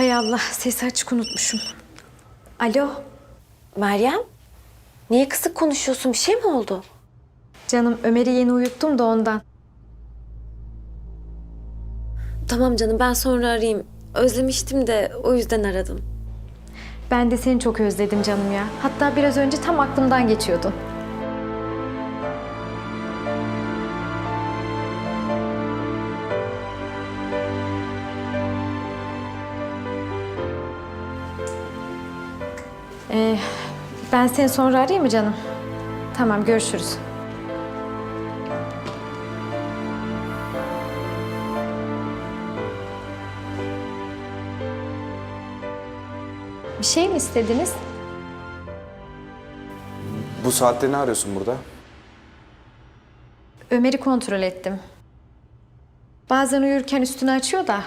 Hay Allah sesi açık unutmuşum. Alo Meryem, niye kısık konuşuyorsun? Bir şey mi oldu? canım Ömer'i yeni uyuttum da ondan. Tamam canım ben sonra arayayım. Özlemiştim de o yüzden aradım. Ben de seni çok özledim canım ya. Hatta biraz önce tam aklımdan geçiyordun. Ee, ben seni sonra arayayım mı canım? Tamam görüşürüz. Bir şey mi istediniz? Bu saatte ne arıyorsun burada? Ömer'i kontrol ettim. Bazen uyurken üstünü açıyor da.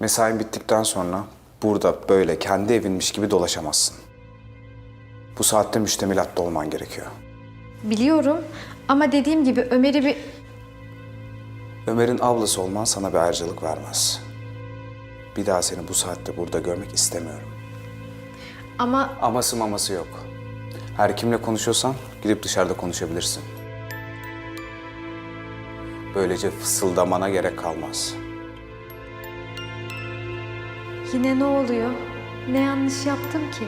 Mesain bittikten sonra burada böyle kendi evinmiş gibi dolaşamazsın. Bu saatte müştemilatta olman gerekiyor. Biliyorum ama dediğim gibi Ömer'i bir... Ömer'in ablası olman sana bir ayrıcalık vermez. Bir daha seni bu saatte burada görmek istemiyorum. Ama Aması maması yok. Her kimle konuşuyorsan gidip dışarıda konuşabilirsin. Böylece fısıldamana gerek kalmaz. Yine ne oluyor? Ne yanlış yaptım ki?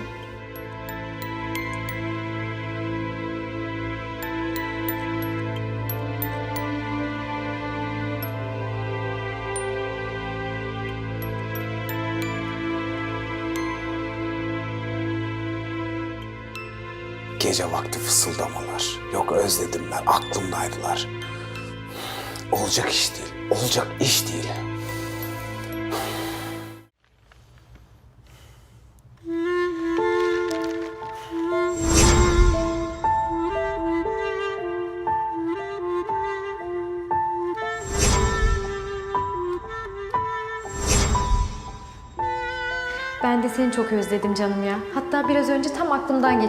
Gece vakti fısıldamalar. Yok özledim ben, aklımdaydılar. Olacak iş değil, olacak iş değil. Ben de seni çok özledim canım ya. Hatta biraz önce tam aklımdan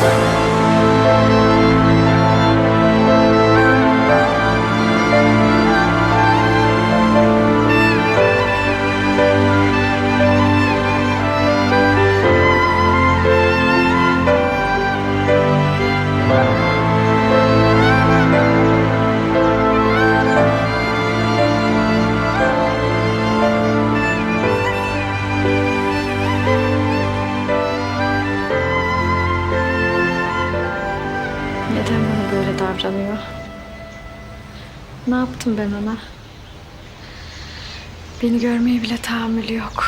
geçiyordun. Neden bana böyle davranıyor? Ne yaptım ben ona? Beni görmeye bile tahammülü yok.